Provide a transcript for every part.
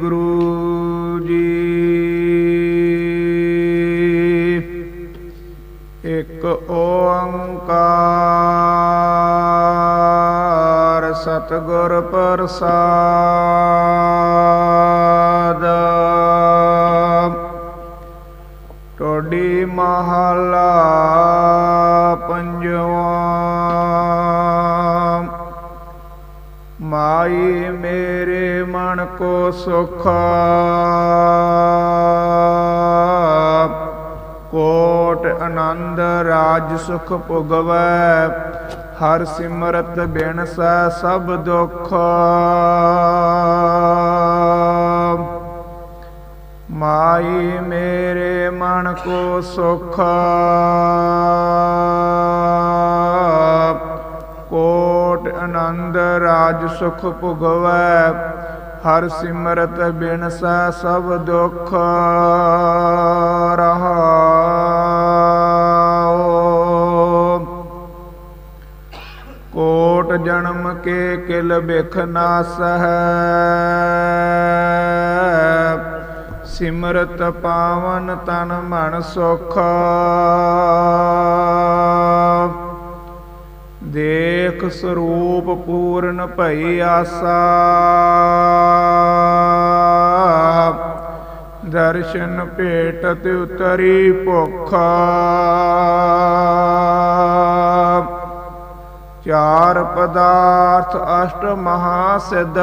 ਗੁਰੂ ਜੀ ਇੱਕ ਓੰਕਾਰ ਸਤਿਗੁਰ ਪ੍ਰਸਾਦ ਟੋਡੀ ਮਹਲਾ ਪੰਜਵਾ। ਮਾਈ ਮੇਰੇ ਮਨ ਕੋ ਸੁਖ ਕੋਟ ਆਨੰਦ ਰਾਜ ਸੁਖ ਭੁਗਵੈ, ਹਰ ਸਿਮਰਤ ਬਿਨਸੈ ਸਭ ਦੁਖ। ਕੋ ਸੁਖ, ਕੋਟ ਆਨੰਦ ਰਾਜ ਸੁਖ ਭੁਗਵੈ, ਹਰ ਸਿਮਰਤ ਬਿਨਸੈ ਸਭ ਦੁਖ ਰਹਾਉ। ਕੋਟ ਜਨਮ ਕੇ ਕਿਲ ਬਿਖ ਨਾਸ ਹੈ ਸਿਮਰਤ ਪਾਵਨ ਤਨ ਮਨ ਸੁਖ। ਦੇਖ ਸਰੂਪ ਪੂਰਨ ਭਈ ਆਸਾ। ਦਰਸ਼ਨ ਭੇਟਤ ਉਤਰੀ ਭੁੱਖ। ਚਾਰ ਪਦਾਰਥ ਅਸ਼ਟ ਮਹਾ ਸਿਧ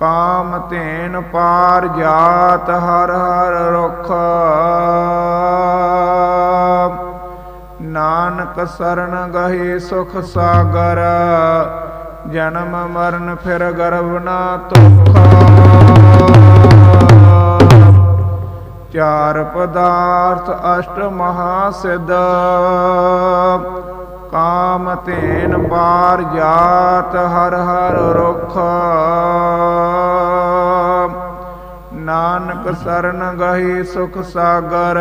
ਕਾਮ ਤੇਨ ਪਾਰ ਜਾਤ ਹਰ ਹਰ ਰੁਖ। ਨਾਨਕ ਸ਼ਰਨ ਗਹੇ ਸੁਖ ਸਾਗਰ, ਜਨਮ ਮਰਨ ਫਿਰ ਗਰਭ ਨਾ ਤੁਖ ਚਾਰ ਪਦਾਰਥ ਅਸ਼ਟ ਮਹਾ ਸਿਧ ਕਾਮ ਤੇਨ ਪਾਰ ਜਾਤ ਹਰ ਹਰ ਰੁਖ। ਨਾਨਕ ਸਰਣ ਗਹੀ ਸੁਖ ਸਾਗਰ,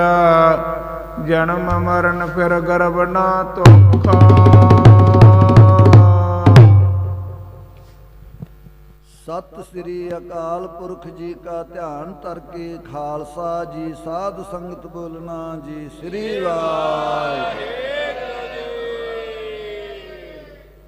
ਜਨਮ ਮਰਨ ਫਿਰ ਗਰਭ ਨਾ ਤੁਖ ਸਤਿ ਸ੍ਰੀ ਅਕਾਲ ਪੁਰਖ ਜੀ ਕਾ ਧਿਆਨ ਧਰ ਕੇ ਖਾਲਸਾ ਜੀ, ਸਾਧ ਸੰਗਤ ਬੋਲਣਾ ਜੀ, ਸ੍ਰੀ ਵਾਹਿਗੁਰੂ।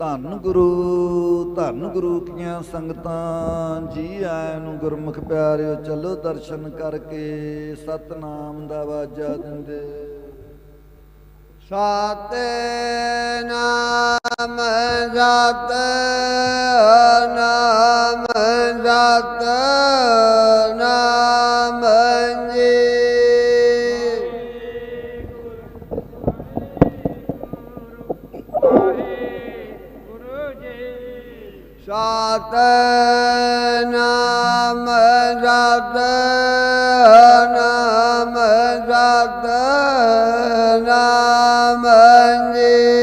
ਧੰਨ ਗੁਰੂ ਧੰਨ ਗੁਰੂ ਕੀਆਂ ਸੰਗਤਾਂ, ਜੀ ਆਇਆਂ ਨੂੰ ਗੁਰਮੁਖ ਪਿਆਰਿਓ ਚਲੋ ਦਰਸ਼ਨ ਕਰਕੇ ਸਤਨਾਮ ਦਾ ਵਾਜਾ ਦਿੰਦੇ। ਸਤ ਨਾਮ ਨਾਮ ਜਤ। ਸਤ ਨਾਮ ਨਾਮ ਜਤ ਨਾਮ ਜੀ